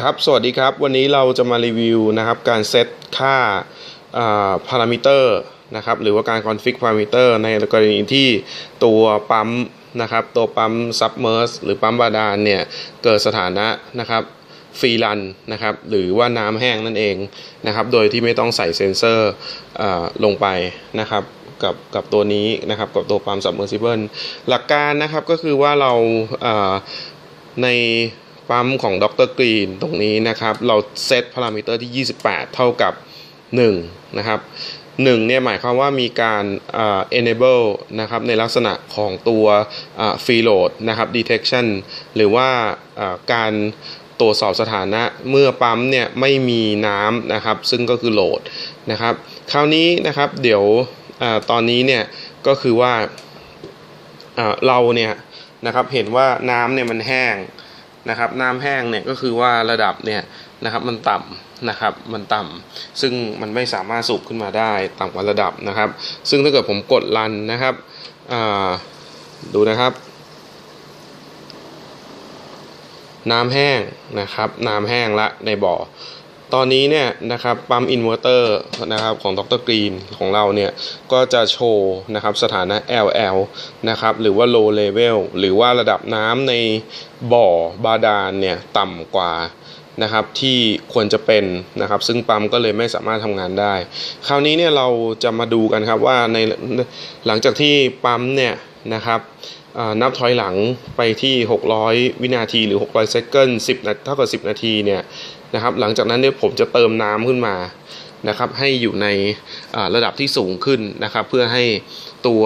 ครับสวัสดีครับ วันนี้เราจะมารีวิวนะครับการเซตค่าพารามิเตอร์นะครับหรือว่าการคอนฟิกพารามิเตอร์ในกรณีที่ตัวปั๊มนะครับตัวปั๊มซับเมอร์สหรือปั๊มบาดาลเนี่ยเกิดสถานะนะครับฟรีรันนะครับหรือว่าน้ำแห้งนั่นเองนะครับโดยที่ไม่ต้องใส่เซ็นเซอร์ลงไปนะครับกับกับตัวนี้นะครับกับตัวปั๊มซับเมอร์ซิเบิลหลักการนะครับก็คือว่าเราใน ปั๊มของดรกรีนตรงนี้นะครับ เราเซตพารามิเตอร์ที่ 28 เท่ากับ 1 นะครับ1เนี่ยหมายความว่ามีการ enable นะครับในลักษณะของตัว free load นะครับ detection หรือว่าการตรวจสอบสถานะเมื่อปั๊มเนี่ยไม่มีน้ำนะครับ ซึ่งก็คือโหลดนะครับ คราวนี้นะครับเดี๋ยวอตอนนี้เนี่ยก็คือว่าเราเนี่ยนะครับเห็นว่าน้ำเนี่ยมันแห้ง นะครับน้ำแห้งเนี่ยก็คือว่าระดับเนี่ยนะครับมันต่ำนะครับมันต่ำซึ่งมันไม่สามารถสูบขึ้นมาได้ต่ำกว่าระดับนะครับ ซึ่งถ้าเกิดผมกดรันนะครับดูนะครับ น้ำแห้งนะครับ น้ำแห้งละในบ่อ ตอนนี้เนี่ยนะครับปั๊มอินเวอร์เตอร์นะครับของดรกรีนของเราเนี่ยก็จะโชว์นะครับสถานะ LL นะครับหรือว่า low level หรือว่าระดับน้ำในบ่อบาดาลเนี่ยต่ำกว่านะครับที่ควรจะเป็นนะครับ ซึ่งปั๊มก็เลยไม่สามารถทำงานได้ คราวนี้เนี่ยเราจะมาดูกันครับว่าในหลังจากที่ปั๊มเนี่ยนะครับ นับถอยหลังไปที่ 600 วินาทีหรือ 600เซคันด์10นาเท่ากับ 10 นาทีเนี่ยนะครับหลังจากนั้นเนี่ยผมจะเติมน้ำขึ้นมานะครับให้อยู่ในระดับที่สูงขึ้นนะครับ เพื่อให้ตัว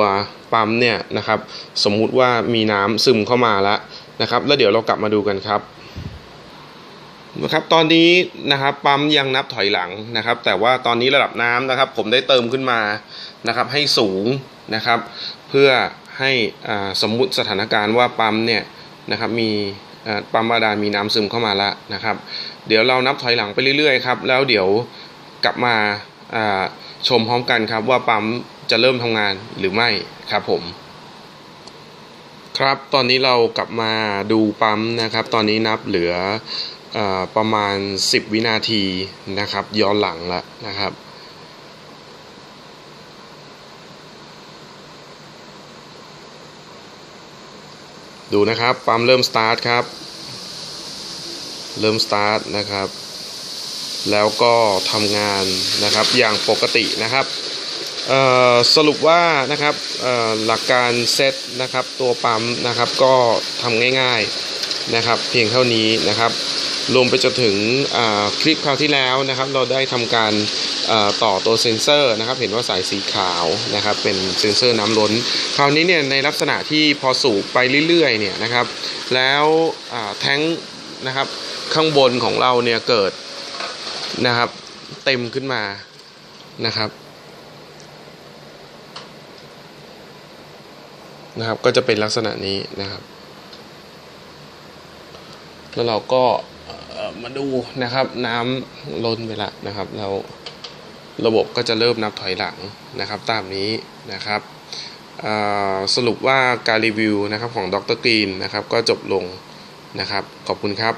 ปั๊มเนี่ยนะครับสมมุติว่ามีน้ำซึมเข้ามาแล้วนะครับ แล้วเดี๋ยวเรากลับมาดูกันครับนะครับตอนนี้นะครับปั๊มยังนับถอยหลังนะครับ แต่ว่าตอนนี้ระดับน้ำนะครับ ผมได้เติมขึ้นมานะครับ ให้สูงนะครับ เพื่อ ให้สมมุติสถานการณ์ว่าปั๊มเนี่ยนะครับมีปั๊มบาดาลมีน้ำซึมเข้ามาแล้วนะครับ เดี๋ยวเรานับถอยหลังไปเรื่อยๆครับแล้วเดี๋ยวกลับมาชมพร้อมกันครับว่าปั๊มจะเริ่มทำงานหรือไม่ครับผม ครับตอนนี้เรากลับมาดูปั๊มนะครับ ตอนนี้นับเหลืออประมาณ 10 วินาทีนะครับ ย้อนหลังล้วนะครับ ดูนะครับปั๊มเริ่มสตาร์ทครับ เริ่มสตาร์ทนะครับ แล้วก็ทำงานนะครับอย่างปกตินะครับสรุปว่านะครับหลักการเซตนะครับตัวปั๊มนะครับก็ทำง่ายๆนะครับ เพียงเท่านี้นะครับ รวมไปจนถึงคลิปคราวที่แล้วนะครับ เราได้ทำการต่อตัวเซ็นเซอร์นะครับ เห็นว่าสายสีขาวนะครับ เป็นเซ็นเซอร์น้ำล้น คราวนี้เนี่ยในลักษณะที่พอสูบไปเรื่อยๆเนี่ยนะครับ แล้วแท้งนะครับข้างบนของเราเนี่ยเกิดนะครับ เต็มขึ้นมานะครับนะครับก็จะเป็นลักษณะนี้นะครับ แล้วเราก็ มาดูนะครับน้ำล้นไปละนะครับแล้วระบบก็จะเริ่มนับถอยหลังนะครับ ตามนี้นะครับสรุปว่าการรีวิวนะครับของดรกรีนนะครับ ก็จบลงนะครับ ขอบคุณครับ